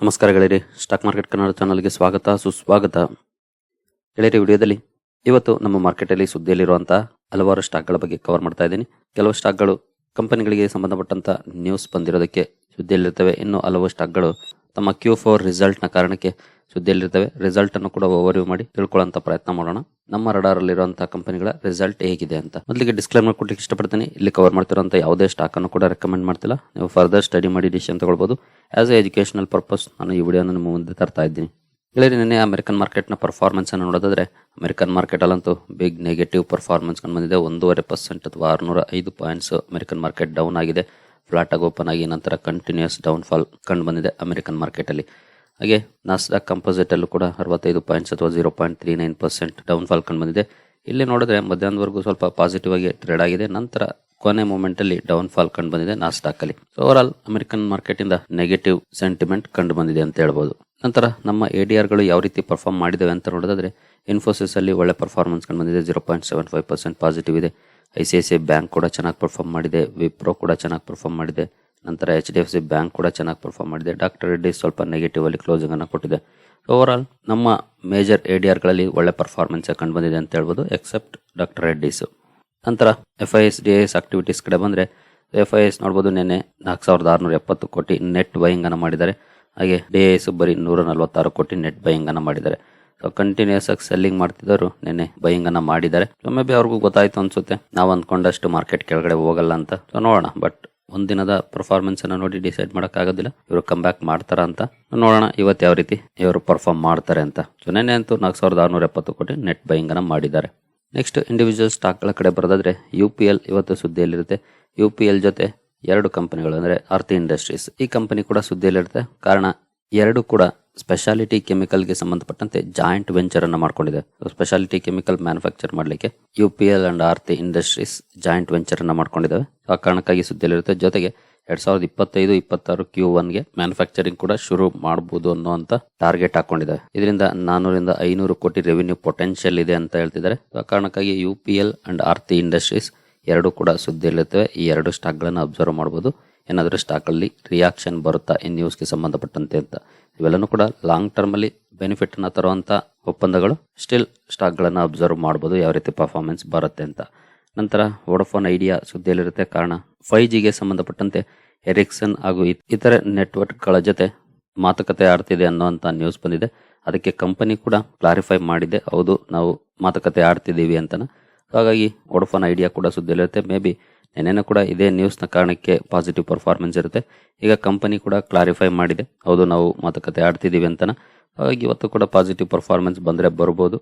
ನಮಸ್ಕಾರ ಗೆಳೆಯರಿ, stock market Kannada ಚಾನಲ್ಗೆ ಸ್ವಾಗತ, ಸುಸ್ವಾಗತ. ಗೆಳೆಯರಿ, ವಿಡಿಯೋದಲ್ಲಿ ಇವತ್ತು ನಮ್ಮ ಮಾರ್ಕೆಟಲ್ಲಿ ಸುದ್ದಿಯಲ್ಲಿರುವಂತಹ ಹಲವಾರು ಸ್ಟಾಕ್ಗಳ ಬಗ್ಗೆ ಕವರ್ ಮಾಡ್ತಾ ಇದ್ದೀನಿ. ಕೆಲವು ಸ್ಟಾಕ್ಗಳು ಕಂಪನಿಗಳಿಗೆ ಸಂಬಂಧಪಟ್ಟಂತ ನ್ಯೂಸ್ ಬಂದಿರೋದಕ್ಕೆ ಸುದ್ದಿಯಲ್ಲಿರ್ತವೆ. ಇನ್ನು ಹಲವು ಸ್ಟಾಕ್ಗಳು ತಮ್ಮ ಕ್ಯೂ ಫೋರ್ ರಿಸಲ್ಟ್ನ ಕಾರಣಕ್ಕೆ ಸುದ್ದಿಯಲ್ಲಿರ್ತವೆ. ರಿಸಲ್ಟ್ ಅನ್ನು ಕೂಡ ಓವರ್ವ್ಯೂ ಮಾಡಿ ತಿಳ್ಕೊಳ್ಳೋಂಥ ಪ್ರಯತ್ನ ಮಾಡೋಣ. ನಮ್ಮ ರಡಾರ್ ಅಲ್ಲಿರುವಂತಹ ಕಂಪನಿಗಳ ರಿಸಲ್ಟ್ ಹೇಗಿದೆ ಅಂತ. ಮೊದಲಿಗೆ ಡಿಸ್ಕ್ಲೇಮರ್ ಕೊಡ್ಲಿಕ್ಕೆ ಇಷ್ಟಪಡ್ತೀನಿ. ಇಲ್ಲಿ ಕವರ್ ಮಾಡ್ತಿರೋಂಥ ಯಾವುದೇ ಸ್ಟಾಕ್ ಅನ್ನು ಕೂಡ ರೆಕಮೆಂಡ್ ಮಾಡ್ತಿಲ್ಲ. ನೀವು ಫರ್ದರ್ ಸ್ಟಡಿ ಮಾಡಿ ಡಿಸಿಷನ್ ತಗೊಳ್ಬೋದು. ಆಸ್ ಎ ಎಜುಕೇಶನಲ್ ಪರ್ಪಸ್ ನಾನು ಈ ವಿಡಿಯೋನ ನಿಮ್ಮ ಮುಂದೆ ತರ್ತಾ ಇದ್ದೀನಿ. ಇಲ್ಲಿ ನಿನ್ನೆ ಅಮೆರಿಕನ್ ಮಾರ್ಕೆಟ್ನ ಪರ್ಫಾರ್ಮೆನ್ಸ್ ಅನ್ನು ನೋಡೋದಾದ್ರೆ ಅಮೆರಿಕನ್ ಮಾರ್ಕೆಟ್ ಅಲ್ಲಂತೂ ಬಿಗ್ ನೆಗೆಟಿವ್ ಪರ್ಫಾರ್ಮೆನ್ಸ್ ಕಂಡು ಬಂದಿದೆ ಒಂದೂವರೆ ಪರ್ಸೆಂಟ್ ಅಥವಾ ಆರುನೂರ ಐದು ಪಾಯಿಂಟ್ಸ್ ಅಮೆರಿಕನ್ ಮಾರ್ಕೆಟ್ ಡೌನ್ ಆಗಿದೆ. ಫ್ಲಾಟ್ ಆಗಿ ಓಪನ್ ಆಗಿ ನಂತರ ಕಂಟಿನ್ಯೂಸ್ ಡೌನ್ ಫಾಲ್ ಕಂಡು ಬಂದಿದೆ ಅಮೆರಿಕನ್ ಮಾರ್ಕೆಟಲ್ಲಿ ಹಾಗೆ ನಾಸ್ಡಾಕ್ ಕಂಪೋಸಿಟ್ ಅಲ್ಲೂ ಕೂಡ ಅರವತ್ತೈದು ಪಾಯಿಂಟ್ಸ್ ಅಥವಾ zero point three nine percent down fall ಕಂಡು ಬಂದಿದೆ. ಇಲ್ಲಿ ನೋಡಿದ್ರೆ ಮಧ್ಯಾಹ್ನದವರೆಗೂ ಸ್ವಲ್ಪ ಪಾಸಿಟಿವ್ ಆಗಿ ಟ್ರೇಡ್ ಆಗಿದೆ. ನಂತರ ಕೊನೆ ಮೂಮೆಂಟ್ ಅಲ್ಲಿ ಡೌನ್ ಫಾಲ್ ಕಂಡು ಬಂದಿದೆ ನಾಸ್ಡಾಕ್ ಅಲ್ಲಿ. ಓವರ್ ಆಲ್ ಅಮೆರಿಕನ್ ಮಾರ್ಕೆಟ್ ಇಂದ ನೆಗೆಟಿವ್ ಸೆಂಟಿಮೆಂಟ್ ಕಂಡು ಬಂದಿದೆ ಅಂತ ಹೇಳ್ಬೋದು. ನಂತರ ನಮ್ಮ ಎ ಡಿ ಆರ್ಗಳು ಯಾವ ರೀತಿ ಪರ್ಫಾರ್ಮ್ ಮಾಡಿದವೆ ಅಂತ ನೋಡೋದಾದ್ರೆ ಇನ್ಫೋಸಿಸ್ ಅಲ್ಲಿ ಒಳ್ಳೆ ಪರ್ಫಾರ್ಮೆನ್ಸ್ ಕಂಡು ಬಂದಿದೆ. Zero point seven five percent positive ಇದೆ. I C I C I bank ಕೂಡ ಚೆನ್ನಾಗಿ ಪರ್ಫಾರ್ಮ್ ಮಾಡಿದೆ, ವಿಪ್ರೋ ಕೂಡ ಚೆನ್ನಾಗಿ ಪರ್ಫಾರ್ಮ್ ಮಾಡಿದೆ, ನಂತರ H D F C bank ಕೂಡ ಚೆನ್ನಾಗಿ ಪರ್ಫಾರ್ಮ್ ಮಾಡಿದೆ. ಡಾಕ್ಟರ್ ರೆಡ್ಡಿ ಸ್ವಲ್ಪ ನೆಗೆಟಿವ್ ಅಲ್ಲಿ ಕ್ಲೋಸಿಂಗ್ ಅನ್ನು ಕೊಟ್ಟಿದೆ. ಓವರ್ ಆಲ್ ನಮ್ಮ ಮೇಜರ್ ಎ ಡಿ ಆರ್ಗಳಲ್ಲಿ ಒಳ್ಳೆ ಪರ್ಫಾರ್ಮೆನ್ಸ್ ಕಂಡು ಬಂದಿದೆ ಅಂತ ಹೇಳ್ಬೋದು ಎಕ್ಸೆಪ್ಟ್ ಡಾಕ್ಟರ್ ರೆಡ್ಡಿಸ್ ನಂತರ F I S D S activities ಕಡೆ ಬಂದರೆ ಎಫ್ ಐ ಎಸ್ ನೋಡ್ಬೋದು ನಿನ್ನೆ ನಾಲ್ಕು ಸಾವಿರದ ಆರುನೂರ ಎಪ್ಪತ್ತು ಕೋಟಿ ನೆಟ್ ಬೈಯಿಂಗ್ ಅನ್ನು ಮಾಡಿದ್ದಾರೆ. ಹಾಗೆ ಡಿ ಎಸ್ ಬರೀ ನೂರ ನಲವತ್ತಾರು ಕೋಟಿ ನೆಟ್ ಬೈಯಿಂಗ್ ಅನ್ನು ಮಾಡಿದ್ದಾರೆ. ಕಂಟಿನ್ಯೂಸ್ ಆಗಿ ಸೆಲ್ಲಿಂಗ್ ಮಾಡ್ತಿದ್ದವರು ನಿನ್ನೆ ಬೈಯಿಂಗ್ ಅನ್ನ ಮಾಡಿದ್ದಾರೆ. ಮೇ ಬಿ ಅವ್ರಿಗೂ ಗೊತ್ತಾಯ್ತು ಅನ್ಸುತ್ತೆ. ನಾವು ಅಂದ್ಕೊಂಡಷ್ಟು ಮಾರ್ಕೆಟ್ ಕೆಳಗಡೆ ಹೋಗಲ್ಲ ಅಂತ. ಸೊ ನೋಡೋಣ. ಬಟ್ ಒಂದಿನದ ಪರ್ಫಾರ್ಮೆನ್ಸ್ ಅನ್ನ ನೋಡಿ ಡಿಸೈಡ್ ಮಾಡೋಕ್ಕಾಗೋದಿಲ್ಲ ಇವರು ಕಮ್ ಬ್ಯಾಕ್ ಮಾಡ್ತಾರ ಅಂತ. ನೋಡೋಣ ಇವತ್ತು ಯಾವ ರೀತಿ ಇವರು ಪರ್ಫಾರ್ಮ್ ಮಾಡ್ತಾರೆ ಅಂತ. ಸೊ ನಿನ್ನೆ ಅಂತೂ ನಾಲ್ಕು ಸಾವಿರದ ಆರುನೂರ ಎಪ್ಪತ್ತು ಕೋಟಿ ನೆಟ್ ಬೈಯಿಂಗ್ ಅನ್ನ ಮಾಡಿದ್ದಾರೆ. ನೆಕ್ಸ್ಟ್ ಇಂಡಿವಿಜುವಲ್ ಸ್ಟಾಕ್ಗಳ ಕಡೆ ಬರೋದಾದ್ರೆ ಯು ಪಿ ಎಲ್ ಇವತ್ತು ಸುದ್ದಿಯಲ್ಲಿರುತ್ತೆ. ಯು ಪಿ ಎಲ್ ಜೊತೆ ಎರಡು ಕಂಪನಿಗಳು ಅಂದ್ರೆ ಆರ್ತಿ ಇಂಡಸ್ಟ್ರೀಸ್ ಈ ಕಂಪನಿ ಕೂಡ ಸುದ್ದಿಯಲ್ಲಿರುತ್ತೆ. ಕಾರಣ ಎರಡು ಕೂಡ ಸ್ಪೆಷಾಲಿಟಿ ಕೆಮಿಕಲ್ಗೆ ಸಂಬಂಧಪಟ್ಟಂತೆ ಜಾಯಿಂಟ್ ವೆಂಚರ್ ಅನ್ನು ಮಾಡ್ಕೊಂಡಿದೆ. ಸ್ಪೆಷಾಲಿಟಿ ಕೆಮಿಕಲ್ ಮ್ಯಾನುಫ್ಯಾಕ್ಚರ್ ಮಾಡಲಿಕ್ಕೆ U P L and Aarti industries joint venture ಅನ್ನು ಮಾಡ್ಕೊಂಡಿದ್ದಾವೆ ಆ ಕಾರಣಕ್ಕಾಗಿ ಸುದ್ದಿಯಲ್ಲಿರುತ್ತೆ. ಜೊತೆಗೆ ಎರಡ್ ಸಾವಿರದ ಇಪ್ಪತ್ತೈದು, ಇಪ್ಪತ್ತಾರು ಕ್ಯೂ ಒನ್ಗೆ ಮ್ಯಾನುಫ್ಯಾಕ್ಚರಿಂಗ್ ಕೂಡ ಶುರು ಮಾಡಬಹುದು ಅನ್ನುವಂತ ಟಾರ್ಗೆಟ್ ಹಾಕೊಂಡಿದ್ದಾರೆ ಇದರಿಂದ ನಾನೂರಿಂದ ಐನೂರು ಕೋಟಿ ರೆವಿನ್ಯೂ ಪೊಟೆನ್ಷಿಯಲ್ ಇದೆ ಅಂತ ಹೇಳ್ತಿದ್ದಾರೆ. ಆ ಕಾರಣಕ್ಕಾಗಿ U P L and Aarti industries ಎರಡು ಕೂಡ ಸುದ್ದಿಯಲ್ಲಿರುತ್ತವೆ ಈ ಎರಡು ಸ್ಟಾಕ್ಗಳನ್ನು ಅಬ್ಸರ್ವ್ ಮಾಡಬಹುದು ಏನಾದರೂ ಸ್ಟಾಕಲ್ಲಿ ರಿಯಾಕ್ಷನ್ ಬರುತ್ತಾ ಈ ನ್ಯೂಸ್ಗೆ ಸಂಬಂಧಪಟ್ಟಂತೆ ಅಂತ. ಇವೆಲ್ಲನೂ ಕೂಡ ಲಾಂಗ್ ಟರ್ಮಲ್ಲಿ ತರುವಂಥ ಅನ್ನ ತರುವಂತ ಒಪ್ಪಂದಗಳು ಸ್ಟಿಲ್ ಸ್ಟಾಕ್ಗಳನ್ನು ಅಬ್ಸರ್ವ್ ಮಾಡಬಹುದು ಯಾವ ರೀತಿ ಪರ್ಫಾರ್ಮೆನ್ಸ್ ಬರುತ್ತೆ ಅಂತ. ನಂತರ ವೋಡಫೋನ್ ಐಡಿಯಾ ಸುದ್ದಿಯಲ್ಲಿರುತ್ತೆ. ಕಾರಣ ಫೈವ್ ಜಿಗೆ ಸಂಬಂಧಪಟ್ಟಂತೆ ಎರಿಕ್ಸನ್ ಹಾಗೂ ಇತ್- ಇತರೆ ನೆಟ್ವರ್ಕ್ಗಳ ಜೊತೆ ಮಾತುಕತೆ ಆಡ್ತಿದೆ ಅನ್ನುವಂತ ನ್ಯೂಸ್ ಬಂದಿದೆ. ಅದಕ್ಕೆ ಕಂಪನಿ ಕೂಡ ಕ್ಲಾರಿಫೈ ಮಾಡಿದೆ. ಹೌದು, ನಾವು ಮಾತುಕತೆ ಆಡ್ತಿದ್ದೀವಿ ಅಂತನ. ಹಾಗಾಗಿ ವೋಡಫೋನ್ ಐಡಿಯಾ ಕೂಡ ಸುದ್ದಿಯಲ್ಲಿರುತ್ತೆ. ಮೇ ಬಿ ನೆನೆನೂ ಕೂಡ ಇದೇ ನ್ಯೂಸ್ನ ಕಾರಣಕ್ಕೆ ಪಾಸಿಟಿವ್ ಪರ್ಫಾರ್ಮೆನ್ಸ್ ಇರುತ್ತೆ. ಈಗ ಕಂಪನಿ ಕೂಡ ಕ್ಲಾರಿಫೈ ಮಾಡಿದೆ. ಹೌದು, ನಾವು ಮಾತುಕತೆ ಆಡ್ತಿದ್ದೀವಿ ಅಂತನ. ಹಾಗಾಗಿ ಇವತ್ತು ಕೂಡ ಪಾಸಿಟಿವ್ ಪರ್ಫಾರ್ಮೆನ್ಸ್ ಬಂದರೆ ಬರ್ಬೋದು.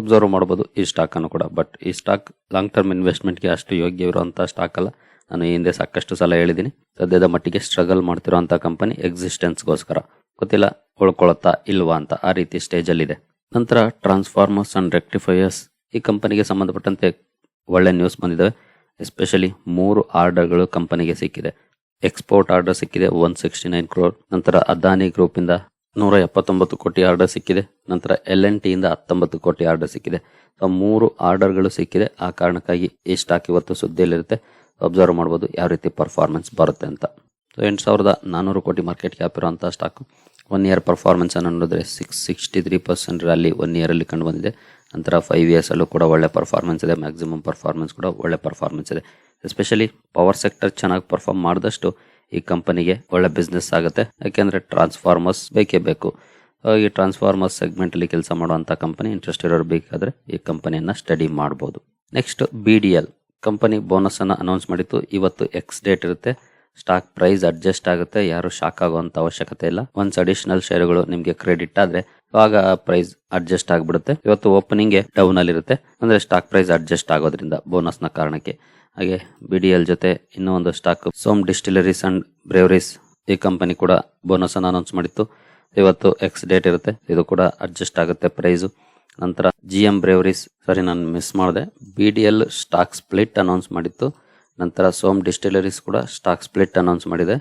ಅಬ್ಸರ್ವ್ ಮಾಡ್ಬೋದು. ಈ ಸ್ಟಾಕ್ ಅನ್ನು ಕೂಡ. ಬಟ್ ಈ ಸ್ಟಾಕ್ ಲಾಂಗ್ ಟರ್ಮ್ ಇನ್ವೆಸ್ಟ್ಮೆಂಟ್ಗೆ ಅಷ್ಟು ಯೋಗ್ಯವಿರುವಂಥ ಸ್ಟಾಕ್ ಅಲ್ಲ. ನಾನು ಈ ಹಿಂದೆ ಸಾಕಷ್ಟು ಸಲ ಹೇಳಿದ್ದೀನಿ. ಸದ್ಯದ ಮಟ್ಟಿಗೆ ಸ್ಟ್ರಗಲ್ ಮಾಡ್ತಿರುವಂಥ ಕಂಪನಿ ಎಕ್ಸಿಸ್ಟೆನ್ಸ್ಗೋಸ್ಕರ ಗೊತ್ತಿಲ್ಲ, ಉಳ್ಕೊಳತ್ತಾ ಇಲ್ವಾ ಅಂತ ಆ ರೀತಿ ಸ್ಟೇಜಲ್ಲಿದೆ ನಂತರ ಟ್ರಾನ್ಸ್ಫಾರ್ಮರ್ಸ್ ಅಂಡ್ ರೆಕ್ಟಿಫೈಯರ್ಸ್ ಈ ಕಂಪನಿಗೆ ಸಂಬಂಧಪಟ್ಟಂತೆ ಒಳ್ಳೆ ನ್ಯೂಸ್ ಬಂದಿದ್ದಾವೆ ಎಸ್ಪೆಷಲಿ ಮೂರು ಆರ್ಡರ್ಗಳು ಕಂಪನಿಗೆ ಸಿಕ್ಕಿದೆ. ಎಕ್ಸ್ಪೋರ್ಟ್ ಆರ್ಡರ್ ಸಿಕ್ಕಿದೆ ಒನ್ ಸಿಕ್ಸ್ಟಿ ನೈನ್ ಕ್ರೋರ್ ನಂತರ ಅದಾನಿ ಗ್ರೂಪ್ ಇಂದ ನೂರ ಎಪ್ಪತ್ತೊಂಬತ್ತು ಕೋಟಿ ಆರ್ಡರ್ ಸಿಕ್ಕಿದೆ. ನಂತರ ಎಲ್ ಎನ್ ಟಿಯಿಂದ ಹತ್ತೊಂಬತ್ತು ಕೋಟಿ ಆರ್ಡರ್ ಸಿಕ್ಕಿದೆ. ಸೊ ಮೂರು ಆರ್ಡರ್ಗಳು ಸಿಕ್ಕಿದೆ. ಆ ಕಾರಣಕ್ಕಾಗಿ ಈ ಸ್ಟಾಕ್ ಇವತ್ತು ಸುದ್ದಿಯಲ್ಲಿರುತ್ತೆ. ಅಬ್ಸರ್ವ್ ಮಾಡ್ಬೋದು ಯಾವ ರೀತಿ ಪರ್ಫಾರ್ಮೆನ್ಸ್ ಬರುತ್ತೆ ಅಂತ. ಸೊ ಎಂಟು ಸಾವಿರದ ನಾನ್ನೂರು ಕೋಟಿ ಮಾರ್ಕೆಟ್ ಕ್ಯಾಪ್ ಇರುವಂಥ ಸ್ಟಾಕ್ ಒನ್ ಇಯರ್ ಪರ್ಫಾರ್ಮೆನ್ಸ್ ಅನ್ನು ನೋಡಿದ್ರೆ six sixty three percent rally one ಇಯರಲ್ಲಿ ಕಂಡು ಬಂದಿದೆ. ನಂತರ ಫೈವ್ ಇಯರ್ಸಲ್ಲೂ ಕೂಡ ಒಳ್ಳೆ ಪರ್ಫಾರ್ಮೆನ್ಸ್ ಇದೆ ಮ್ಯಾಕ್ಸಿಮಮ್ ಪರ್ಫಾರ್ಮೆನ್ಸ್ ಕೂಡ ಒಳ್ಳೆ ಪರ್ಫಾರ್ಮೆನ್ಸ್ ಇದೆ. ಎಸ್ಪೆಷಲಿ ಪವರ್ ಸೆಕ್ಟರ್ ಚೆನ್ನಾಗಿ ಪರ್ಫಾರ್ಮ್ ಮಾಡಿದಷ್ಟು ಈ ಕಂಪನಿಗೆ ಒಳ್ಳೆ ಬಿಸ್ನೆಸ್ ಆಗುತ್ತೆ. ಯಾಕೆಂದರೆ ಟ್ರಾನ್ಸ್ಫಾರ್ಮರ್ಸ್ ಬೇಕೇ ಬೇಕು. ಈ ಟ್ರಾನ್ಸ್ಫಾರ್ಮರ್ಸ್ ಸೆಗ್ಮೆಂಟಲ್ಲಿ ಕೆಲಸ ಮಾಡುವಂಥ ಕಂಪನಿ ಇಂಟ್ರೆಸ್ಟ್ ಇರೋರು ಬೇಕಾದರೆ ಈ ಕಂಪನಿಯನ್ನು ಸ್ಟಡಿ ಮಾಡ್ಬೋದು. Next B D L company bonus ಅನ್ನು ಅನೌನ್ಸ್ ಮಾಡಿತ್ತು. ಇವತ್ತು ಎಕ್ಸ್ ಡೇಟ್ ಇರುತ್ತೆ. ಸ್ಟಾಕ್ ಪ್ರೈಸ್ ಅಡ್ಜಸ್ಟ್ ಆಗುತ್ತೆ. ಯಾರು ಶಾಕ್ ಆಗುವಂತ ಅವಶ್ಯಕತೆ ಇಲ್ಲ. ಒನ್ಸ್ ಅಡಿಷನಲ್ ಶೇರುಗಳು ನಿಮಗೆ ಕ್ರೆಡಿಟ್ ಆದ್ರೆ ಆಗ ಪ್ರೈಸ್ ಅಡ್ಜಸ್ಟ್ ಆಗ್ಬಿಡುತ್ತೆ. ಇವತ್ತು ಓಪನಿಂಗ್ ಡೌನ್ ಅಲ್ಲಿ ಇರುತ್ತೆ ಅಂದ್ರೆ ಸ್ಟಾಕ್ ಪ್ರೈಸ್ ಅಡ್ಜಸ್ಟ್ ಆಗೋದ್ರಿಂದ ಬೋನಸ್ನ ಕಾರಣಕ್ಕೆ. ಹಾಗೆ ಬಿ ಡಿ ಎಲ್ ಜೊತೆ ಇನ್ನೂ ಒಂದು stock Som distilleries and breweries ಈ ಕಂಪನಿ ಕೂಡ ಬೋನಸ್ ಅನ್ನು ಅನೌನ್ಸ್ ಮಾಡಿತ್ತು. ಇವತ್ತು ಎಕ್ಸ್ ಡೇಟ್ ಇರುತ್ತೆ. ಇದು ಕೂಡ ಅಡ್ಜಸ್ಟ್ ಆಗುತ್ತೆ ಪ್ರೈಸು. ನಂತರ ಜಿ ಎಂ ಬ್ರೇವರೀಸ್ ಸಾರಿ ನಾನು ಮಿಸ್ ಮಾಡಿದೆ. B D L stock split announce ಮಾಡಿತ್ತು. ನಂತರ ಸೋಮ್ ಡಿಸ್ಟಿಲರೀಸ್ ಕೂಡ ಸ್ಟಾಕ್ ಸ್ಪ್ಲಿಟ್ ಅನೌನ್ಸ್ ಮಾಡಿದೆ.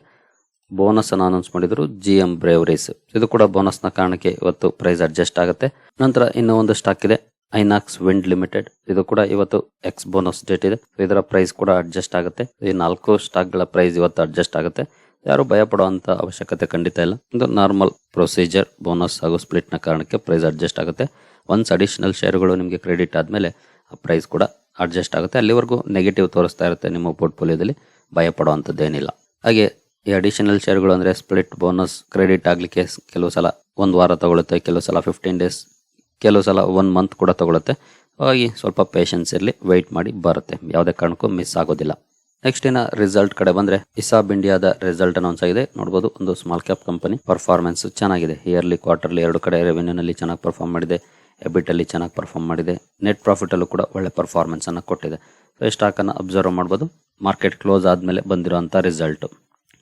ಬೋನಸ್ ಅನ್ನು ಅನೌನ್ಸ್ ಮಾಡಿದ್ರು ಜಿ ಎಂ ಬ್ರೇವರೀಸ್ ಇದು ಕೂಡ ಬೋನಸ್ನ ಕಾರಣಕ್ಕೆ ಇವತ್ತು ಪ್ರೈಸ್ ಅಡ್ಜಸ್ಟ್ ಆಗುತ್ತೆ. ನಂತರ ಇನ್ನೂ ಒಂದು ಸ್ಟಾಕ್ ಇದೆ ಐನಾಕ್ಸ್ ವಿಂಡ್ ಲಿಮಿಟೆಡ್ ಇದು ಕೂಡ ಇವತ್ತು ಎಕ್ಸ್ ಬೋನಸ್ ಡೇಟ್ ಇದೆ. ಇದರ ಪ್ರೈಸ್ ಕೂಡ ಅಡ್ಜಸ್ಟ್ ಆಗುತ್ತೆ. ಈ ನಾಲ್ಕು ಸ್ಟಾಕ್ಗಳ ಪ್ರೈಸ್ ಇವತ್ತು ಅಡ್ಜಸ್ಟ್ ಆಗುತ್ತೆ. ಯಾರು ಭಯ ಪಡುವಂತ ಅವಶ್ಯಕತೆ ಖಂಡಿತ ಇಲ್ಲ. ಇದು ನಾರ್ಮಲ್ ಪ್ರೊಸೀಜರ್ ಬೋನಸ್ ಹಾಗೂ ಸ್ಪ್ಲಿಟ್ನ ಕಾರಣಕ್ಕೆ ಪ್ರೈಸ್ ಅಡ್ಜಸ್ಟ್ ಆಗುತ್ತೆ. ಒನ್ಸ್ ಅಡಿಷನಲ್ ಶೇರುಗಳು ನಿಮಗೆ ಕ್ರೆಡಿಟ್ ಆದಮೇಲೆ ಆ ಪ್ರೈಸ್ ಕೂಡ ಅಡ್ಜಸ್ಟ್ ಆಗುತ್ತೆ. ಅಲ್ಲಿವರೆಗೂ ನೆಗೆಟಿವ್ ತೋರಿಸ್ತಾ ಇರುತ್ತೆ ನಿಮ್ಮ ಪೋರ್ಟ್ಫೋಲಿಯೋದಲ್ಲಿ ಭಯ ಪಡುವಂಥದ್ದೇನಿಲ್ಲ ಹಾಗೆ ಈ ಅಡಿಷನಲ್ ಶೇರ್ಗಳು ಅಂದರೆ ಸ್ಪ್ಲಿಟ್ ಬೋನಸ್ ಕ್ರೆಡಿಟ್ ಆಗಲಿಕ್ಕೆ ಕೆಲವು ಸಲ ಒಂದು ವಾರ ತಗೊಳುತ್ತೆ, ಕೆಲವು ಸಲ ಫಿಫ್ಟೀನ್ ಡೇಸ್ ಕೆಲವು ಸಲ ಒನ್ ಮಂತ್ ಕೂಡ ತಗೊಳುತ್ತೆ. ಹಾಗಾಗಿ ಸ್ವಲ್ಪ ಪೇಷನ್ಸ್ ಇರಲಿ ವೆಯ್ಟ್ ಮಾಡಿ ಬರುತ್ತೆ. ಯಾವುದೇ ಕಾರಣಕ್ಕೂ ಮಿಸ್ ಆಗೋದಿಲ್ಲ. ನೆಕ್ಸ್ಟ್ ಇನ್ನ ರಿಸಲ್ಟ್ ಕಡೆ ಬಂದರೆ ಇಸಾಬ್ ಇಂಡಿಯಾದ ರಿಸಲ್ಟ್ ಅನೌನ್ಸ್ ಆಗಿದೆ. ನೋಡ್ಬೋದು, ಒಂದು ಸ್ಮಾಲ್ ಕ್ಯಾಪ್ ಕಂಪನಿ ಪರ್ಫಾರ್ಮೆನ್ಸ್ ಚೆನ್ನಾಗಿದೆ. ಇಯರ್ಲಿ ಕ್ವಾರ್ಟರ್ಲಿ ಎರಡು ಕಡೆ ರೆವೆನ್ಯೂನಲ್ಲಿ ಚೆನ್ನಾಗಿ ಪರ್ಫಾರ್ಮ್ ಮಾಡಿದೆ. ಎಬಿಟ್ ಅಲ್ಲಿ ಚೆನ್ನಾಗಿ ಪರ್ಫಾರ್ಮ್ ಮಾಡಿದೆ. ನೆಟ್ ಪ್ರಾಫಿಟಲ್ಲೂ ಕೂಡ ಒಳ್ಳೆ ಪರ್ಫಾರ್ಮೆನ್ಸನ್ನು ಕೊಟ್ಟಿದೆ. ಸೊ ಸ್ಟಾಕ್ ಅನ್ನ ಅಬ್ಸರ್ವ್ ಮಾಡಬಹುದು ಮಾರ್ಕೆಟ್ ಕ್ಲೋಸ್ ಆದ್ಮೇಲೆ ಬಂದಿರುವಂತ result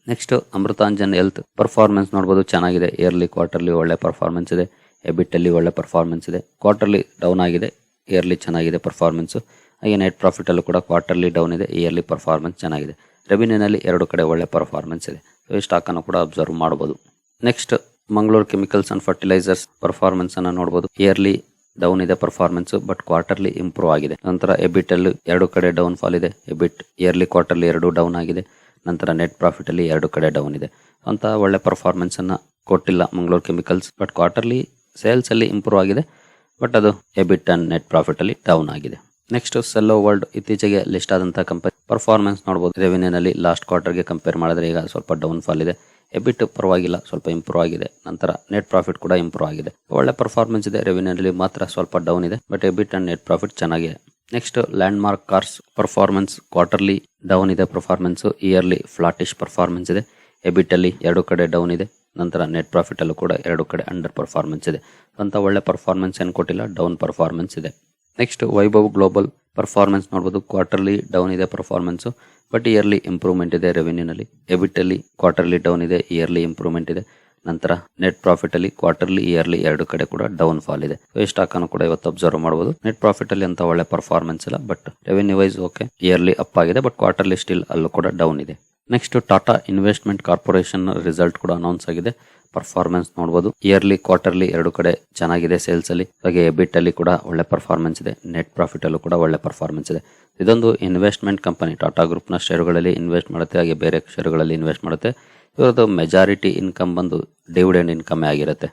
next Amrutanjan health performance ನೋಡಬಹುದು ಚೆನ್ನಾಗಿದೆ. ಇಯರ್ಲಿ ಕ್ವಾರ್ಟರ್ಲಿ ಒಳ್ಳೆ ಪರ್ಫಾರ್ಮೆನ್ಸ್ ಇದೆ. ಎಬಿಟಲ್ಲಿ ಒಳ್ಳೆ ಪರ್ಫಾರ್ಮೆನ್ಸ್ ಇದೆ. ಕ್ವಾರ್ಟರ್ಲಿ ಡೌನ್ ಆಗಿದೆ. ಇಯರ್ಲಿ ಚೆನ್ನಾಗಿದೆ ಪರ್ಫಾರ್ಮೆನ್ಸು ಹಾಗೆ ನೆಟ್ ಪ್ರಾಫಿಟಲ್ಲೂ ಕೂಡ ಕ್ವಾರ್ಟರ್ಲಿ ಡೌನ್ ಇದೆ. ಇಯರ್ಲಿ ಪರ್ಫಾರ್ಮೆನ್ಸ್ ಚೆನ್ನಾಗಿದೆ. ರೆವಿನ್ಯೂನಲ್ಲಿ ಎರಡು ಕಡೆ ಒಳ್ಳೆ ಪರ್ಫಾರ್ಮೆನ್ಸ್ ಇದೆ. ಸೊ ಈ ಸ್ಟಾಕ್ ಅನ್ನು ಕೂಡ ಅಬ್ಸರ್ವ್ ಮಾಡಬಹುದು next Mangalore chemicals and fertilizers performance ಅನ್ನ ನೋಡಬಹುದು ಇಯರ್ಲಿ ಡೌನ್ ಇದೆ ಪರ್ಫಾರ್ಮೆನ್ಸ್ ಬಟ್ ಕ್ವಾರ್ಟರ್ಲಿ ಇಂಪ್ರೂವ್ ಆಗಿದೆ. ನಂತರ ಎಬಿಟ್ ಅಲ್ಲಿ ಎರಡು ಕಡೆ ಡೌನ್ ಫಾಲ್ ಇದೆ. ಎಬಿಟ್ ಇಯರ್ಲಿ ಕ್ವಾರ್ಟರ್ಲಿ ಎರಡು ಡೌನ್ ಆಗಿದೆ. ನಂತರ ನೆಟ್ ಪ್ರಾಫಿಟ್ ಅಲ್ಲಿ ಎರಡು ಕಡೆ ಡೌನ್ ಇದೆ. ಅಂತ ಒಳ್ಳೆ ಪರ್ಫಾರ್ಮೆನ್ಸ್ ಅನ್ನ ಕೊಟ್ಟಿಲ್ಲ Mangalore chemicals but quarterly sales ಅಲ್ಲಿ ಇಂಪ್ರೂವ್ ಆಗಿದೆ. ಬಟ್ ಅದು ಎಬಿಟ್ ಅಂಡ್ ನೆಟ್ ಪ್ರಾಫಿಟ್ ಅಲ್ಲಿ ಡೌನ್ ಆಗಿದೆ. ನೆಕ್ಸ್ಟ್ ಸೆಲ್ಲೋ ವರ್ಲ್ಡ್ ಇತ್ತೀಚೆಗೆ ಲಿಸ್ಟ್ ಆದಂತಹ ಕಂಪನಿ ಪರ್ಫಾರ್ಮೆನ್ಸ್ ನೋಡಬಹುದು ರೆವಿನ್ಯೂನಲ್ಲಿ ಲಾಸ್ಟ್ ಕ್ವಾರ್ಟರ್ಗೆ ಕಂಪೇರ್ ಮಾಡಿದ್ರೆ ಈಗ ಸ್ವಲ್ಪ ಡೌನ್ ಫಾಲ್ ಇದೆ. ಎಬಿಟ್ ಪರವಾಗಿಲ್ಲ ಸ್ವಲ್ಪ ಇಂಪ್ರೂವ್ ಆಗಿದೆ. ನಂತರ ನೆಟ್ ಪ್ರಾಫಿಟ್ ಕೂಡ ಇಂಪ್ರೂವ್ ಆಗಿದೆ. ಒಳ್ಳೆ ಪರ್ಫಾರ್ಮೆನ್ಸ್ ಇದೆ ರೆವಿನ್ಯೂನಲ್ಲಿ ಮಾತ್ರ ಸ್ವಲ್ಪ ಡೌನ್ ಇದೆ but EBIT and net profit ಚೆನ್ನಾಗಿದೆ. Next landmark cars performance quarterly down ಇದೆ ಪರ್ಫಾರ್ಮೆನ್ಸ್ ಇಯರ್ಲಿ ಫ್ಲಾಟಿಶ್ ಪರ್ಫಾರ್ಮೆನ್ಸ್ ಇದೆ. ಎಬಿಟ್ ಅಲ್ಲಿ ಎರಡು ಕಡೆ ಡೌನ್ ಇದೆ, ನಂತರ ನೆಟ್ ಪ್ರಾಫಿಟ್ ಅಲ್ಲೂ ಕೂಡ ಎರಡು ಕಡೆ ಅಂಡರ್ ಪರ್ಫಾರ್ಮೆನ್ಸ್ ಇದೆ. ಅಂತ ಒಳ್ಳೆ ಪರ್ಫಾರ್ಮೆನ್ಸ್ ಏನು ಕೊಟ್ಟಿಲ್ಲ ಡೌನ್ ಪರ್ಫಾರ್ಮೆನ್ಸ್ ಇದೆ. ನೆಕ್ಸ್ಟ್ ವೈಭವ್ ಗ್ಲೋಬಲ್ ಪರ್ಫಾರ್ಮೆನ್ಸ್ ನೋಡಬಹುದು ಕ್ವಾರ್ಟರ್ಲಿ ಡೌನ್ ಇದೆ ಪರ್ಫಾರ್ಮೆನ್ಸ್ ಬಟ್ ಇಯರ್ಲಿ ಇಂಪ್ರೂವ್ಮೆಂಟ್ ಇದೆ ರೆವೆನ್ಯೂನಲ್ಲಿ ಎಬಿಟ್ ಅಲ್ಲಿ ಕ್ವಾರ್ಟರ್ಲಿ ಡೌನ್ ಇದೆ ಇಯರ್ಲಿ ಇಂಪ್ರೂವ್ಮೆಂಟ್ ಇದೆ. ನಂತರ ನೆಟ್ ಪ್ರಾಫಿಟ್ ಅಲ್ಲಿ ಕ್ವಾರ್ಟರ್ಲಿ ಇಯರ್ಲಿ ಎರಡು ಕಡೆ ಕೂಡ ಡೌನ್ ಫಾಲ್ ಇದೆ ಈ ಸ್ಟಾಕ್ ಅನ್ನು ಕೂಡ ಇವತ್ತು ಅಬ್ಸರ್ವ್ ಮಾಡಬಹುದು ನೆಟ್ ಪ್ರಾಫಿಟ್ ಅಲ್ಲಿ ಅಂತ ಒಳ್ಳೆ ಪರ್ಫಾರ್ಮೆನ್ಸ್ ಇಲ್ಲ but revenue wise okay yearly up ಆಗಿದೆ ಬಟ್ ಕ್ವಾರ್ಟರ್ಲಿ ಸ್ಟಿಲ್ ಅಲ್ಲೂ ಕೂಡ ಡೌನ್ ಇದೆ. Next Tata investment corporation result ಕೂಡ ಅನೌನ್ಸ್ ಆಗಿದೆ. ಪರ್ಫಾರ್ಮೆನ್ಸ್ ನೋಡಬಹುದು ಇಯರ್ಲಿ ಕ್ವಾರ್ಟರ್ಲಿ ಎರಡು ಕಡೆ ಚೆನ್ನಾಗಿದೆ ಸೇಲ್ಸ್ ಅಲ್ಲಿ. ಹಾಗೆ ಎಬಿಟ್ ಅಲ್ಲಿ ಕೂಡ ಒಳ್ಳೆ ಪರ್ಫಾರ್ಮೆನ್ಸ್ ಇದೆ. ನೆಟ್ ಪ್ರಾಫಿಟ್ ಅಲ್ಲೂ ಕೂಡ ಒಳ್ಳೆ ಪರ್ಫಾರ್ಮೆನ್ಸ್ ಇದೆ. ಇದೊಂದು ಇನ್ವೆಸ್ಟ್ಮೆಂಟ್ ಕಂಪನಿ ಟಾಟಾ ಗ್ರೂಪ್ನ ಷೇರುಗಳಲ್ಲಿ ಇನ್ವೆಸ್ಟ್ ಮಾಡುತ್ತೆ. ಹಾಗೆ ಬೇರೆ ಷೇರುಗಳಲ್ಲಿ ಇನ್ವೆಸ್ಟ್ ಮಾಡುತ್ತೆ. ಇವರದ್ದು ಮೆಜಾರಿಟಿ ಇನ್ಕಮ್ ಬಂದು ಡಿವಿಡೆಂಡ್ ಇನ್ಕಮ್ ಆಗಿರುತ್ತೆ.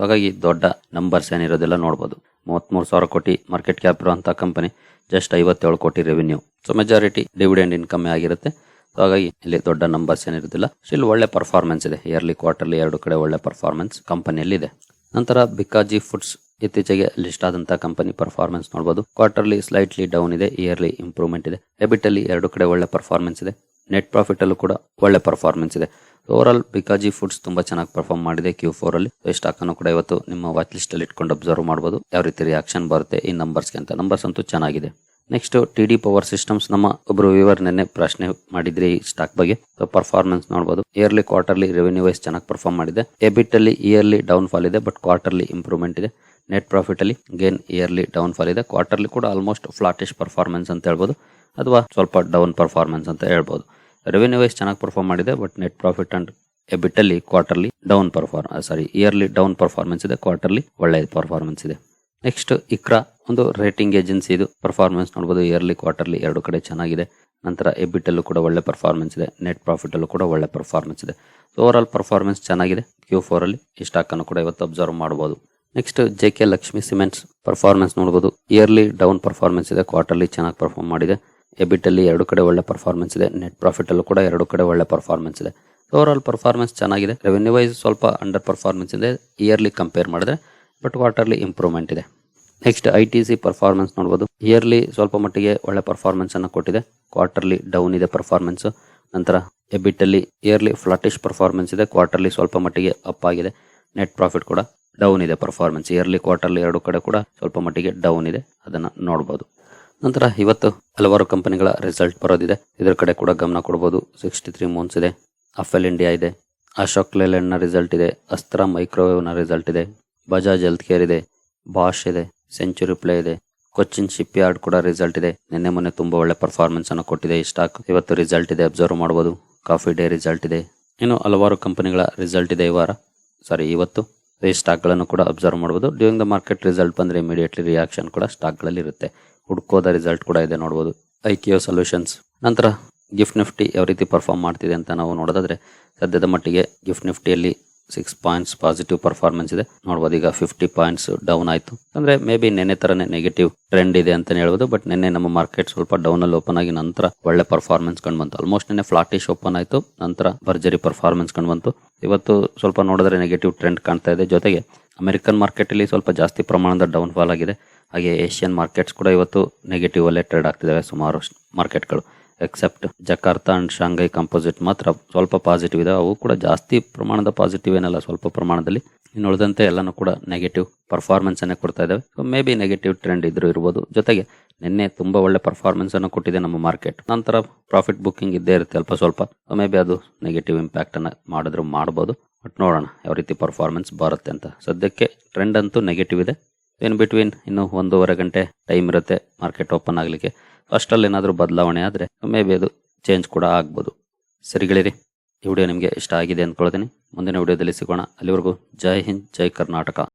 ಹಾಗಾಗಿ ದೊಡ್ಡ ನಂಬರ್ಸ್ ಏನಿರೋದೆಲ್ಲ ನೋಡಬಹುದು ಮೂವತ್ಮೂರು ಸಾವಿರ ಕೋಟಿ ಮಾರ್ಕೆಟ್ ಕ್ಯಾಪ್ ಇರುವಂತಹ ಕಂಪನಿ ಜಸ್ಟ್ ಐವತ್ತೇಳು ಕೋಟಿ revenue so majority dividend income ಆಗಿರುತ್ತೆ. So, ಹಾಗಾಗಿ ಇಲ್ಲಿ ದೊಡ್ಡ ನಂಬರ್ಸ್ ಏನಿರೋದಿಲ್ಲ ಸ್ಟಿಲ್ ಒಳ್ಳೆ ಪರ್ಫಾರ್ಮೆನ್ಸ್ ಇದೆ. ಇಯರ್ಲಿ ಕ್ವಾರ್ಟರ್ಲಿ ಎರಡು ಕಡೆ ಒಳ್ಳೆ ಪರ್ಫಾರ್ಮೆನ್ಸ್ ಕಂಪನಿಯಲ್ಲಿ ಇದೆ. ನಂತರ ಬಿಕಾಜಿ ಫುಡ್ಸ್ ಇತ್ತೀಚೆಗೆ ಲಿಸ್ಟ್ ಆದಂತಹ ಕಂಪನಿ ಪರ್ಫಾರ್ಮೆನ್ಸ್ ನೋಡಬಹುದು ಕ್ವಾರ್ಟರ್ಲಿ ಸ್ಲೈಟ್ಲಿ ಡೌನ್ ಇದೆ. ಇಯರ್ಲಿ ಇಂಪ್ರೂವ್ಮೆಂಟ್ ಇದೆ. ಡೆಬಿಟ್ ಅಲ್ಲಿ ಎರಡು ಕಡೆ ಒಳ್ಳೆ ಪರ್ಫಾರ್ಮೆನ್ಸ್ ಇದೆ. ನೆಟ್ ಪ್ರಾಫಿಟ್ ಅಲ್ಲೂ ಕೂಡ ಒಳ್ಳೆ ಪರ್ಫಾರ್ಮೆನ್ಸ್ ಇದೆ. ಓವರ್ ಆಲ್ ಬಿಕಾಜಿ ಫುಡ್ಸ್ ತುಂಬಾ ಚೆನ್ನಾಗಿ ಪರ್ಫಾರ್ಮ್ ಮಾಡಿದೆ ಕ್ಯೂ ಫೋರ್ ಅಲ್ಲಿ. ಸ್ಟಾಕ್ ಅನ್ನು ಕೂಡ ಇವತ್ತು ನಿಮ್ಮ ವಾಚ್ ಲಿಸ್ಟ್ ಅಲ್ಲಿ ಇಟ್ಕೊಂಡು ಅಬ್ಸರ್ವ್ ಮಾಡಬಹುದು ಯಾವ ರೀತಿ ರಿಯಾಕ್ಷನ್ ಬರುತ್ತೆ ಈ ನಂಬರ್ಸ್ಗೆ ಅಂತ. ನಂಬರ್ಸ್ ಅಂತೂ ಚೆನ್ನಾಗಿದೆ. Next T D power systems ನಮ್ಮ ಒಬ್ರು ವಿವರ್ ನೆನ್ನೆ ಪ್ರಶ್ನೆ ಮಾಡಿದ್ರಿ ಸ್ಟಾಕ್ ಬಗ್ಗೆ. ಪರ್ಫಾರ್ಮೆನ್ಸ್ ನೋಡಬಹುದು ಇಯರ್ಲಿ ಕ್ವಾರ್ಟರ್ಲಿ ರೆವೆನ್ಯೂ ವೈಸ್ ಚೆನ್ನಾಗಿ ಪರ್ಫಾರ್ಮ್ ಮಾಡಿದೆ. ಎಬಿಟ್ ಅಲ್ಲಿ ಇಯರ್ಲಿ ಡೌನ್ ಫಾಲ್ ಇದೆ ಬಟ್ ಕ್ವಾರ್ಟರ್ಲಿ ಇಂಪ್ರೂವ್ಮೆಂಟ್ ಇದೆ. ನೆಟ್ ಪ್ರಾಫಿಟ್ ಅಲ್ಲಿ ಗೇನ್ ಇಯರ್ಲಿ ಡೌನ್ ಫಾಲ್ ಇದೆ. ಕ್ವಾರ್ಟರ್ಲಿ ಕೂಡ ಆಲ್ಮೋಸ್ಟ್ ಫ್ಲಾಟಿಶ್ ಪರ್ಫಾರ್ಮೆನ್ಸ್ ಅಂತ ಹೇಳ್ಬೋದು. ಅಥವಾ ಸ್ವಲ್ಪ ಡೌನ್ ಪರ್ಫಾರ್ಮೆನ್ಸ್ ಅಂತ ಹೇಳ್ಬೋದು. ರೆವೆನ್ಯೂ ವೈಸ್ ಚೆನ್ನಾಗಿ ಪರ್ಫಾರ್ಮ್ ಮಾಡಿದೆ but net profit and EBIT ಅಲ್ಲಿ quarterly down perform sorry yearly down performance ಇದೆ ಕ್ವಾರ್ಟರ್ಲಿ ಒಳ್ಳೆಯ ಪರ್ಫಾರ್ಮೆನ್ಸ್ ಇದೆ. ನೆಕ್ಸ್ಟ್ ಇಕ್ರಾ ಒಂದು ರೇಟಿಂಗ್ ಏಜೆನ್ಸಿ ಇದು. ಪರ್ಫಾರ್ಮೆನ್ಸ್ ನೋಡಬಹುದು ಇಯರ್ಲಿ ಕ್ವಾರ್ಟರ್ಲಿ ಎರಡು ಕಡೆ ಚೆನ್ನಾಗಿದೆ. ನಂತರ ಎಬಿಟಲ್ಲೂ ಕೂಡ ಒಳ್ಳೆ ಪರ್ಫಾರ್ಮೆನ್ಸ್ ಇದೆ. ನೆಟ್ ಪ್ರಾಫಿಟಲ್ಲೂ ಕೂಡ ಒಳ್ಳೆ ಪರ್ಫಾರ್ಮೆನ್ಸ್ ಇದೆ. ಓವರ್ ಆಲ್ ಪರ್ಫಾರ್ಮೆನ್ಸ್ ಚೆನ್ನಾಗಿದೆ. ಕ್ಯೂ ಫೋರಲ್ಲಿ ಈ ಸ್ಟಾಕ್ ಅನ್ನು ಕೂಡ ಇವತ್ತು ಅಬ್ಸರ್ವ್ ಮಾಡ್ಬೋದು. Next J K Lakshmi cements performance ನೋಡ್ಬೋದು. ಇಯರ್ಲಿ ಡೌನ್ ಪರ್ಫಾರ್ಮೆನ್ಸ್ ಇದೆ. ಕ್ವಾರ್ಟರ್ಲಿ ಚೆನ್ನಾಗಿ ಪರ್ಫಾರ್ಮ್ ಮಾಡಿದೆ. ಎಬಿಟಲ್ಲಿ ಎರಡು ಕಡೆ ಒಳ್ಳೆ ಪರ್ಫಾರ್ಮೆನ್ಸ್ ಇದೆ. ನೆಟ್ ಪ್ರಾಫಿಟಲ್ಲೂ ಕೂಡ ಎರಡು ಕಡೆ ಒಳ್ಳೆ ಪರ್ಫಾರ್ಮೆನ್ಸ್ ಇದೆ. ಓವರ್ ಆಲ್ ಪರ್ಫಾರ್ಮೆನ್ಸ್ ಚೆನ್ನಾಗಿದೆ. ರೆವೆನ್ಯೂ ವೈಸ್ ಸ್ವಲ್ಪ ಅಂಡರ್ ಪರ್ಫಾರ್ಮೆನ್ಸ್ ಇದೆ. ಇಯರ್ಲಿ ಕಂಪೇರ್ ಮಾಡಿದ್ರೆ ಬಟ್ ಕ್ವಾರ್ಟರ್ಲಿ ಇಂಪ್ರೂವ್ಮೆಂಟ್ ಇದೆ. Next I T C performance ನೋಡಬಹುದು ಇಯರ್ಲಿ ಸ್ವಲ್ಪ ಮಟ್ಟಿಗೆ ಒಳ್ಳೆ ಪರ್ಫಾರ್ಮೆನ್ಸ್ ಅನ್ನು ಕೊಟ್ಟಿದೆ. ಕ್ವಾರ್ಟರ್ಲಿ ಡೌನ್ ಇದೆ ಪರ್ಫಾರ್ಮೆನ್ಸ್ ನಂತರ ಎಬಿಟಲ್ಲಿ ಇಯರ್ಲಿ ಫ್ಲಾಟಿಶ್ ಪರ್ಫಾರ್ಮೆನ್ಸ್ ಇದೆ. ಕ್ವಾರ್ಟರ್ಲಿ ಸ್ವಲ್ಪ ಮಟ್ಟಿಗೆ ಅಪ್ ಆಗಿದೆ. ನೆಟ್ ಪ್ರಾಫಿಟ್ ಕೂಡ ಡೌನ್ ಇದೆ ಪರ್ಫಾರ್ಮೆನ್ಸ್ ಇಯರ್ಲಿ ಕ್ವಾರ್ಟರ್ಲಿ ಎರಡು ಕಡೆ ಕೂಡ ಸ್ವಲ್ಪ ಮಟ್ಟಿಗೆ ಡೌನ್ ಇದೆ. ಅದನ್ನ ನೋಡಬಹುದು ನಂತರ ಇವತ್ತು ಹಲವಾರು ಕಂಪನಿಗಳ ರಿಸಲ್ಟ್ ಬರೋದಿದೆ. ಇದರ ಕಡೆ ಕೂಡ ಗಮನ ಕೊಡಬಹುದು ಸಿಕ್ಸ್ಟಿ ತ್ರೀ ಮೋನ್ಸ್ ಇದೆ. ಅಫೆಲ್ ಇಂಡಿಯಾ ಇದೆ. ಅಶೋಕ್ ಲೇಲೆಂಡ್ನ ರಿಸಲ್ಟ್ ಇದೆ. ಅಸ್ತ್ರ ಮೈಕ್ರೋವೇವ್ನ ರಿಸಲ್ಟ್ ಇದೆ. ಬಜಾಜ್ ಹೆಲ್ತ್ ಕೇರ್ ಇದೆ. ಬಾಷ್ ಇದೆ. ಸೆಂಚುರಿ ಪ್ಲೇ ಇದೆ. ಕೊಚ್ಚಿನ್ ಶಿಪ್ ಯಾರ್ಡ್ ಕೂಡ ರಿಸಲ್ಟ್ ಇದೆ. ನಿನ್ನೆ ಮೊನ್ನೆ ತುಂಬಾ ಒಳ್ಳೆ ಪರ್ಫಾರ್ಮೆನ್ಸ್ ಅನ್ನು ಕೊಟ್ಟಿದೆ ಈ ಸ್ಟಾಕ್ ಇವತ್ತು ರಿಸಲ್ಟ್ ಇದೆ, ಅಬ್ಸರ್ವ್ ಮಾಡಬಹುದು ಕಾಫಿ ಡೇ ರಿಸಲ್ಟ್ ಇದೆ. ಇನ್ನು ಹಲವಾರು ಕಂಪನಿಗಳ ರಿಸಲ್ಟ್ ಇದೆ ಈ ವಾರ. ಸಾರಿ ಇವತ್ತು. ಈ ಸ್ಟಾಕ್ಗಳನ್ನು ಕೂಡ ಅಬ್ಸರ್ವ್ ಮಾಡಬಹುದು ಡ್ಯೂರಿಂಗ್ ದ ಮಾರ್ಕೆಟ್ ರಿಸಲ್ಟ್ ಬಂದರೆ ಇಮಿಡಿಯೇಟ್ಲಿ ರಿಯಾಕ್ಷನ್ ಕೂಡ ಸ್ಟಾಕ್ಗಳಲ್ಲಿ ಇರುತ್ತೆ. ಹುಡ್ಕೋದ ರಿಸಲ್ಟ್ ಕೂಡ ಇದೆ ನೋಡಬಹುದು ಐಕಿಯೋ ಸೊಲ್ಯೂಷನ್ಸ್ ನಂತರ ಗಿಫ್ಟ್ ನಿಫ್ಟಿ ಯಾವ ರೀತಿ ಪರ್ಫಾರ್ಮ್ ಮಾಡ್ತಿದೆ ಅಂತ ನಾವು ನೋಡೋದಾದ್ರೆ, ಸದ್ಯದ ಮಟ್ಟಿಗೆ ಗಿಫ್ಟ್ ನಿಫ್ಟಿಯಲ್ಲಿ ಸಿಕ್ಸ್ ಪಾಯಿಂಟ್ಸ್ ಪಾಸಿಟಿವ್ ಪರ್ಫಾರ್ಮೆನ್ಸ್ ಇದೆ. ನೋಡ್ಬೋದು ಈಗ ಫಿಫ್ಟಿ ಪಾಯಿಂಟ್ಸ್ ಡೌನ್ ಆಯಿತು. ಅಂದರೆ ಮೇ ಬಿ ನೆನ್ನೆ ಥರನೇ ನೆಗೆಟಿವ್ ಟ್ರೆಂಡ್ ಇದೆ ಅಂತಲೇ ಹೇಳ್ಬೋದು ಬಟ್ ನಿನ್ನೆ ನಮ್ಮ ಮಾರ್ಕೆಟ್ ಸ್ವಲ್ಪ ಡೌನ್ ಅಲ್ಲಿ ಓಪನ್ ಆಗಿ ನಂತರ ಒಳ್ಳೆ ಪರ್ಫಾರ್ಮೆನ್ಸ್ ಕಂಡು ಬಂತು. ಆಲ್ಮೋಸ್ಟ್ ನಿನ್ನೆ ಫ್ಲಾಟಿಶ್ ಓಪನ್ ಆಯಿತು, ನಂತರ ಭರ್ಜರಿ ಪರ್ಫಾರ್ಮೆನ್ಸ್ ಕಂಡು ಬಂತು. ಇವತ್ತು ಸ್ವಲ್ಪ ನೋಡಿದ್ರೆ ನೆಗೆಟಿವ್ ಟ್ರೆಂಡ್ ಕಾಣ್ತಾ ಇದೆ. ಜೊತೆಗೆ ಅಮೆರಿಕನ್ ಮಾರ್ಕೆಟಲ್ಲಿ ಸ್ವಲ್ಪ ಜಾಸ್ತಿ ಪ್ರಮಾಣದ ಡೌನ್ ಫಾಲ್ ಆಗಿದೆ. ಹಾಗೆ ಏಷ್ಯನ್ ಮಾರ್ಕೆಟ್ಸ್ ಕೂಡ ಇವತ್ತು ನೆಗೆಟಿವ್ ಅಲ್ಲೇ ಟ್ರೇಡ್ ಆಗ್ತಿದ್ದಾವೆ ಸುಮಾರು ಮಾರ್ಕೆಟ್ಗಳು except Jakarta and Shanghai composite ಮಾತ್ರ ಸ್ವಲ್ಪ ಪಾಸಿಟಿವ್ ಇದೆ. ಅವು ಕೂಡ ಜಾಸ್ತಿ ಪ್ರಮಾಣದ ಪಾಸಿಟಿವ್ ಏನಲ್ಲ, ಸ್ವಲ್ಪ ಪ್ರಮಾಣದಲ್ಲಿ. ಇನ್ನು ಉಳಿದಂತೆ ಎಲ್ಲನೂ ಕೂಡ ನೆಗೆಟಿವ್ ಪರ್ಫಾರ್ಮೆನ್ಸ್ ಅನ್ನೇ ಕೊಡ್ತಾ ಇದ್ದಾವೆ so maybe negative trend ಇದ್ರೂ ಇರ್ಬೋದು. ಜೊತೆಗೆ, ನಿನ್ನೆ ತುಂಬಾ ಒಳ್ಳೆ ಪರ್ಫಾರ್ಮೆನ್ಸ್ ಅನ್ನು ಕೊಟ್ಟಿದೆ ನಮ್ಮ ಮಾರ್ಕೆಟ್ ನಂತರ ಪ್ರಾಫಿಟ್ ಬುಕ್ಕಿಂಗ್ ಇದ್ದೇ ಇರುತ್ತೆ ಅಲ್ಪ ಸ್ವಲ್ಪ. ಮೇ ಬಿ ಅದು ನೆಗೆಟಿವ್ ಇಂಪ್ಯಾಕ್ಟ್ ಅನ್ನು ಮಾಡಿದ್ರು ಮಾಡ್ಬೋದು. ಬಟ್ ನೋಡೋಣ, ಯಾವ ರೀತಿ ಪರ್ಫಾರ್ಮೆನ್ಸ್ ಬರುತ್ತೆ ಅಂತ. ಸದ್ಯಕ್ಕೆ ಟ್ರೆಂಡ್ ಅಂತೂ ನೆಗೆಟಿವ್ ಇದೆ. ಇನ್ ಬಿಟ್ವೀನ್ ಇನ್ನು ಒಂದೂವರೆ ಗಂಟೆ ಟೈಮ್ ಇರುತ್ತೆ ಮಾರ್ಕೆಟ್ ಓಪನ್ ಆಗಲಿಕ್ಕೆ. ಅಷ್ಟರಲ್ಲಿ ಏನಾದರೂ ಬದಲಾವಣೆ ಆದರೆ ಮೇ ಬಿ ಅದು ಚೇಂಜ್ ಕೂಡ ಆಗ್ಬೋದು. ಸರಿಗಳಿರಿ ಈ ವಿಡಿಯೋ ನಿಮಗೆ ಇಷ್ಟ ಆಗಿದೆ ಅಂದ್ಕೊಳ್ತೀನಿ. ಮುಂದಿನ ವಿಡಿಯೋದಲ್ಲಿ ಸಿಗೋಣ. ಅಲ್ಲಿವರೆಗೂ ಜೈ ಹಿಂದ್, ಜೈ ಕರ್ನಾಟಕ.